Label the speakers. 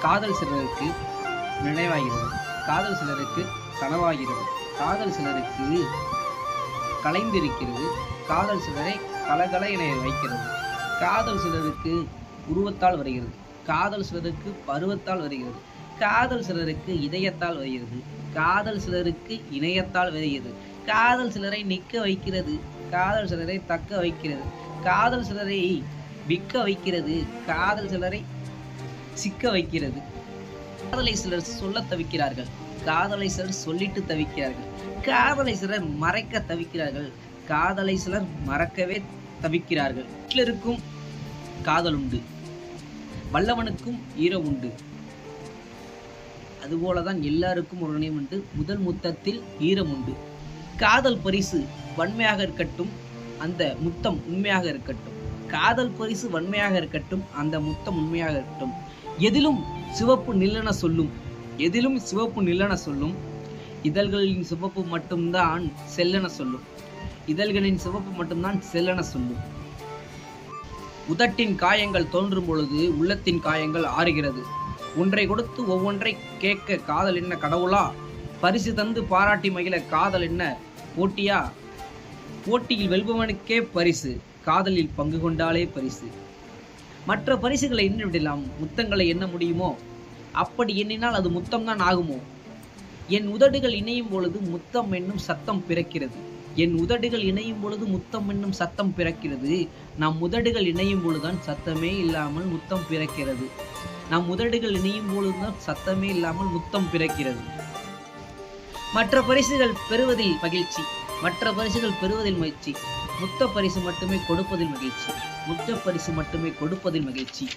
Speaker 1: காதல் சிலருக்கு நினைவாகிறது. காதல் சிலருக்கு கனவாகிறது. காதல் சிலருக்கு கலைந்திருக்கிறது. காதல் சிலரை கலகல என வைக்கிறது காதல் சிலருக்கு உருவத்தால் வருகிறது. காதல் சிலருக்கு பருவத்தால் வருகிறது. காதல் சிலருக்கு இதயத்தால் வருகிறது. காதல் சிலருக்கு இணையத்தால் வருகிறது. காதல் சிலரை நிற்க வைக்கிறது. காதல் சிலரை தக்க வைக்கிறது. காதல் சிலரை விற்க வைக்கிறது. காதல் சிலரை சிக்க வைக்கிறது. காதலை சிலர் சொல்ல தவிக்கிறார்கள். காதலை சிலர் சொல்லிட்டு தவிக்கிறார்கள். காதலை சிலர் மறைக்க தவிக்கிறார்கள். காதலை சிலர் மறக்கவே தவிக்கிறார்கள். ஹிட்லருக்கும் காதல் உண்டு. வல்லவனுக்கும் ஈரம் உண்டு. அதுபோலதான் எல்லாருக்கும் ஒரு நினைவு உண்டு. முதல் முத்தத்தில் ஈரம் உண்டு. காதல் பரிசு வன்மையாக இருக்கட்டும் அந்த முத்தம் உண்மையாக இருக்கட்டும். காதல் பரிசு வன்மையாக இருக்கட்டும் அந்த முத்தம் உண்மையாக இருக்கட்டும். எதிலும் சிவப்பு நில்லென சொல்லும் எதிலும் சிவப்பு நில்லென சொல்லும் இதழ்களின் சிவப்பு மட்டும்தான் செல்லென சொல்லும். இதழ்களின் சிவப்பு மட்டும்தான் செல்லென சொல்லும். உதட்டின் காயங்கள் தோன்றும் பொழுது உள்ளத்தின் காயங்கள் ஆறுகிறது. ஒன்றை கொடுத்து ஒவ்வொன்றை கேட்க காதல் என்ன கடவுளா? பரிசு தந்து பாராட்டி மகிழ காதல் என்ன? போட்டியா? போட்டியில் வெல்பவனுக்கே பரிசு. காதலில் பங்கு கொண்டாலே பரிசு. மற்ற பரிசுகளை எண்ணி விடலாம் முத்தங்களை எண்ண முடியுமோ? அப்படி எண்ணினால் அது முத்தம்தான் ஆகுமோ? என் உதடுகள் இணையும் பொழுது முத்தம் என்னும் சத்தம் பிறக்கிறது. என் உதடுகள் இணையும் பொழுது முத்தம் என்னும் சத்தம் பிறக்கிறது. நம் உதடுகள் இணையும் பொழுதுதான் சத்தமே இல்லாமல் முத்தம் பிறக்கிறது. நம் உதடுகள் இணையும் பொழுதுதான் சத்தமே இல்லாமல் முத்தம் பிறக்கிறது. மற்ற பரிசுகள் பெறுவதில் மகிழ்ச்சி. மற்ற பரிசுகள் பெறுவதில் மகிழ்ச்சி முத்த பரிசு மட்டுமே கொடுப்பதில் மகிழ்ச்சி. முத்த பரிசு மட்டுமே கொடுப்பதில் மகிழ்ச்சி.